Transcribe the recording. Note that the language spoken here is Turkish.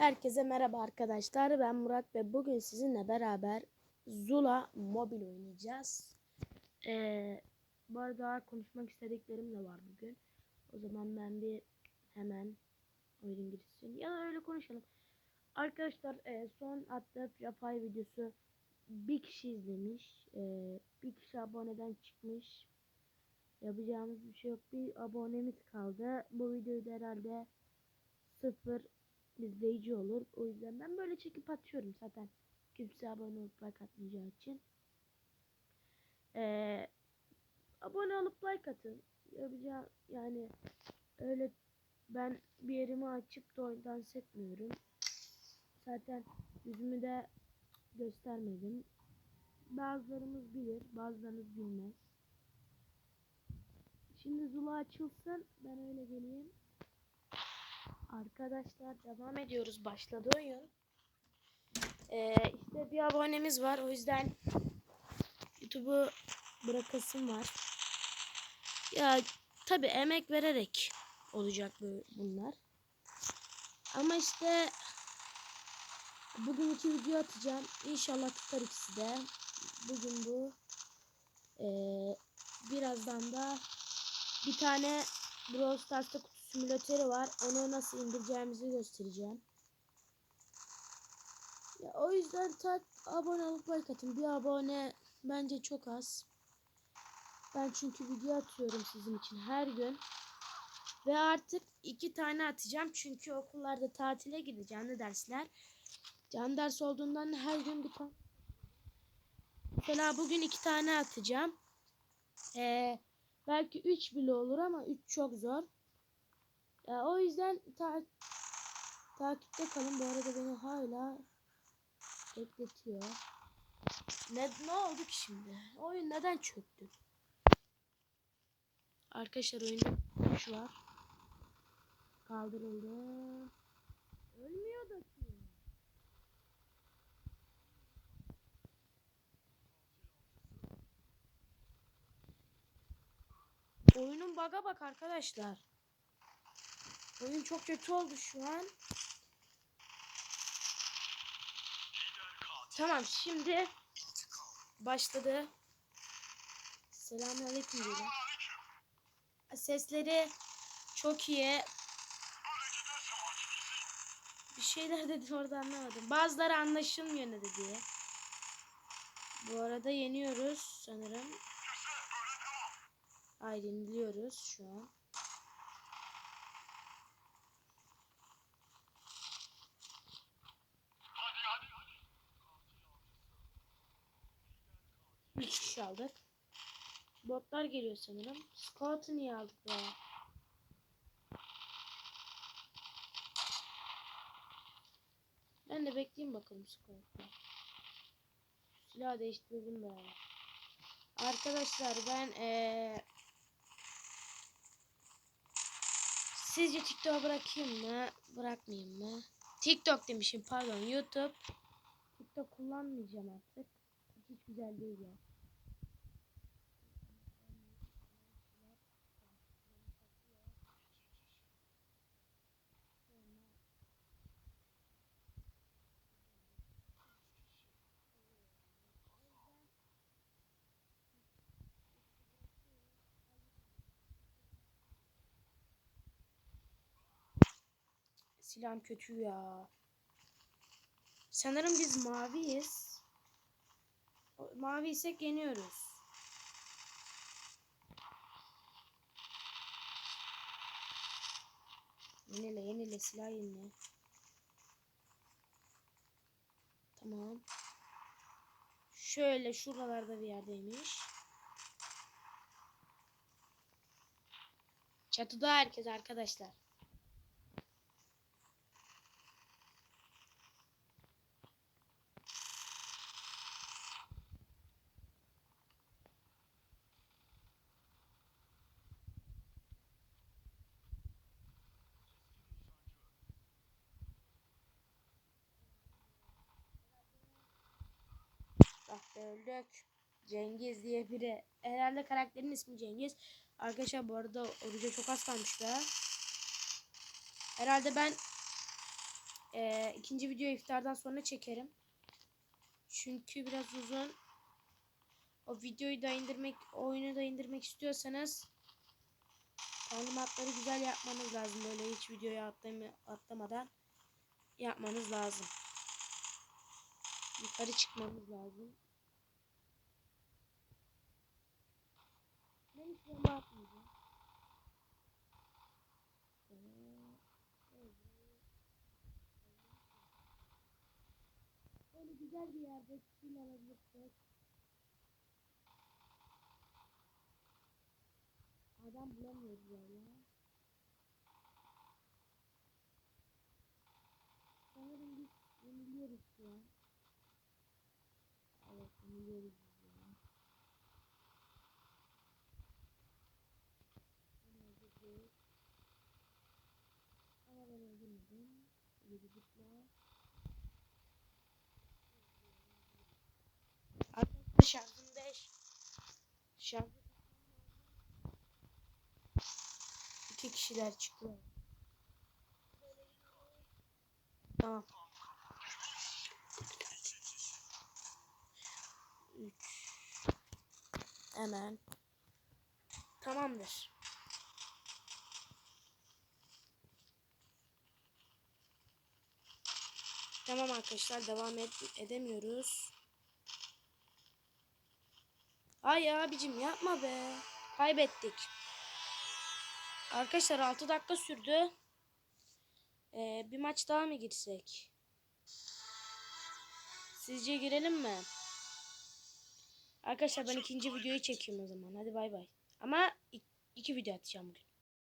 Herkese merhaba arkadaşlar. Ben Murat ve bugün sizinle beraber Zula Mobil oynayacağız. Ee, bu arada konuşmak istediklerim de var bugün. O zaman ben bir hemen oyun girişsin. Ya da öyle konuşalım. Arkadaşlar e, son attığım yapay videosu bir kişi izlemiş. E, bir kişi aboneden çıkmış. Yapacağımız bir şey yok. Bir abonemiz kaldı. Bu videoyu da herhalde sıfır izleyici olur. O yüzden ben böyle çekip atıyorum zaten. Kimse abone olup like atmayacağı için. Ee, abone olup like atın. Yapacağım yani öyle ben bir yerimi açıp da dans etmiyorum. Zaten yüzümü de göstermedim. Bazılarımız bilir, bazılarınız bilmez. Şimdi Zula açılsın. Ben öyle geleyim. Arkadaşlar devam ediyoruz. Başladı oyun. Ee, işte bir abonemiz var. O yüzden YouTube'u bırakasım var. Ya tabi emek vererek olacak bu, bunlar. Ama işte bugün iki video atacağım. İnşallah tutar ikisi de. Bugün bu. Ee, birazdan da bir tane Brawl Stars'ta kutu simülatörü var. Onu nasıl indireceğimizi göstereceğim. Ya o yüzden tak abone olup like atın. Bir abone bence çok az. Ben çünkü video atıyorum sizin için her gün. Ve artık iki tane atacağım. Çünkü okullarda tatile gideceğim. Ne dersler? Can ders olduğundan her gün bir tane. Mesela bugün iki tane atacağım. Ee, belki üç bile olur ama üç çok zor. Ya, o yüzden ta takipte kalın. Bu arada beni hala bekletiyor. Ne, ne oldu ki şimdi? Oyun neden çöktü? Arkadaşlar oyunda kuş var. Kaldırıldı. Ölmüyor da ki. Oyunun baga bak arkadaşlar. Oyun çok kötü oldu şu an. Tamam şimdi başladı. Selamünaleyküm diyelim. Sesleri çok iyi. Bir şeyler dedi orada anlamadım. Bazıları anlaşılmıyor ne dedi. Bu arada yeniyoruz sanırım. Hayır yeniliyoruz şu an. Bir kişi aldık. Botlar geliyor sanırım. Scout'u niye aldık be? Ben de bekleyeyim bakalım Scout'u. Silah değiştirdim be. Arkadaşlar ben ee... Sizce TikTok'a bırakayım mı? Bırakmayayım mı? TikTok demişim pardon YouTube. TikTok kullanmayacağım artık. Hiç güzel değil ya. Silahım kötü ya. Sanırım biz maviyiz. O- Maviysek yeniyoruz. Yenile yenile silah yenile. Tamam. Şöyle şuralarda bir yerdeymiş. Çatıda herkes arkadaşlar. Ah öldük. Cengiz diye biri. Herhalde karakterin ismi Cengiz. Arkadaşlar bu arada oruca çok az kalmış be. Herhalde ben Ee, ikinci video iftardan sonra çekerim. Çünkü biraz uzun. O videoyu da indirmek, oyunu da indirmek istiyorsanız talimatları güzel yapmanız lazım. Böyle hiç videoyu atlama, atlamadan yapmanız lazım. Yukarı çıkmamız lazım. Ben hiç bomba atmayacağım. Ee. Böyle güzel bir yerde kill alabilirsek. Adam bulamıyoruz valla. Sanırım biz yeniliyoruz şu an. Öldürdüm. Ama ben öldürmedim. Yedi zıpla. Arkadaşlar şarjım 5. Şarjım İki kişiler çıktı. Tamam. Hemen. Tamamdır. Tamam arkadaşlar devam et edemiyoruz. Ay abicim yapma be. Kaybettik. Arkadaşlar 6 dakika sürdü. Ee, bir maç daha mı girsek? Sizce girelim mi? Arkadaşlar ben ikinci videoyu çekeyim o zaman. Hadi bay bay. Ama ik- iki video atacağım bugün.